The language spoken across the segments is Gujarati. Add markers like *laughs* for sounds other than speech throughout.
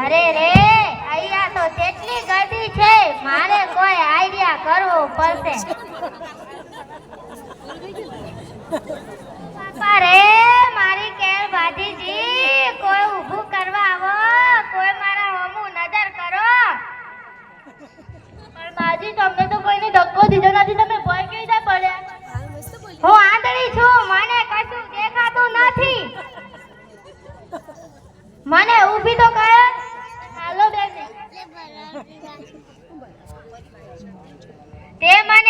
અરે રે, અહીંયા તો કેટલી ગરદી છે, મારે કોઈ આઈડિયા કરવો પડશે. પાપા રે, મારી કેર ભાજીજી કોઈ ઊભું કરવા આવો, કોઈ મારા હમુ નજર કરો. પણ બાજી, તમને તો ધક્કો દીધો નથી, તમે ભય કેવી રીતે પડ્યા હું આંધળી છું, મને કશું દેખાતું નથી. મને ઊભી તો કર. હાલો બેસી તે મને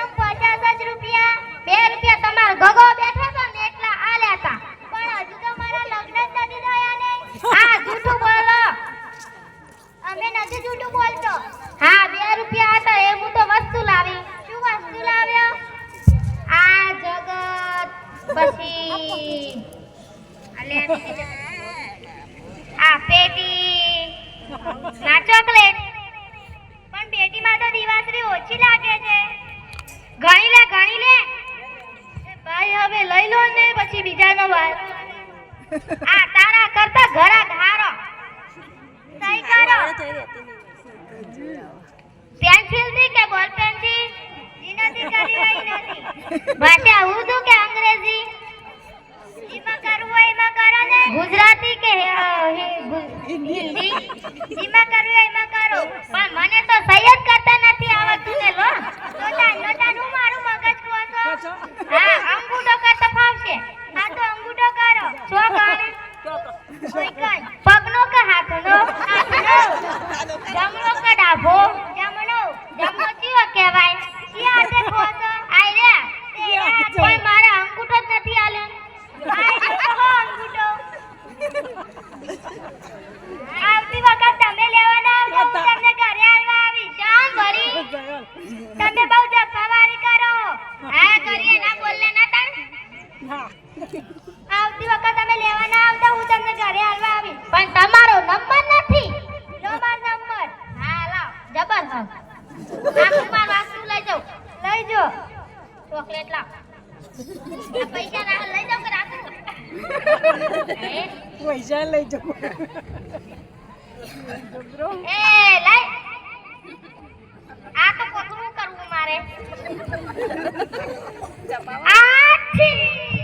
ચમ પચાસ જ રૂપિયા બે રૂપિયા તમારો ગગો બેઠો તો ને એટલા આલ્યા તા. પણ હજુ તો મારા લગ્ન જ નથી થયા ને. હા જૂઠું બોલો. અમે નથી જૂઠું બોલતો. હા બે રૂપિયા હતા એ હું તો વસ્તુ લાવી. શું વસ્તુ લાવ્યો? આ જગત. પછી. *laughs* આ પેટી ના ચોકલેટ પણ પેટીમાં તો દિવાસરી ઓછી લાગે છે ગણી લે ગણી લે એ ભાઈ હવે લઈ લો ને પછી બીજાનો વાર આ તારા કરતા ઘરા ધારો. સહી કરો પેન્સિલથી કે બોલ પેનથી? એનાથી કરી હોય નથી ભાષા ઉર્દુ કે અંગ્રેજી? એમાં કરવું એમાં કરો ને. ગુજરાતી કે હિન્દી? જેમાં કરવું હોય એમાં કરો પણ મને તો સહી જ કરતા નથી આવડતું ને લો લોટા લોટા નું મારું મગજ કહો છો હા અંગૂઠો કરતો ફાવશે હા તો અંગૂઠો કરો છો કાણે કોઈ કઈ પગનો કે હાથનો? જમણો કે ડાભો? જમણો. જમણો ચિયો કહેવાય. ચિયા હાથે ખો આઈ રે. કોઈ મારા અંગૂઠો જ નથી આલે. આઈ કહો અંગૂઠો. આવતી વખત તમે લેવાના હું તમને ઘરે આલવા આવી જામ ભરી તમે બહુ જફાવારી કરો. હા કરીએ. ના બોલને ના તણ. આવતી ચોકલેટ લાવ. પૈસા ના લઈ જાવ કે રાત? *laughs* પૈસા લઈ જાવ એ લઈ આ તો કોકરું કરવું મારે. *laughs* આઠી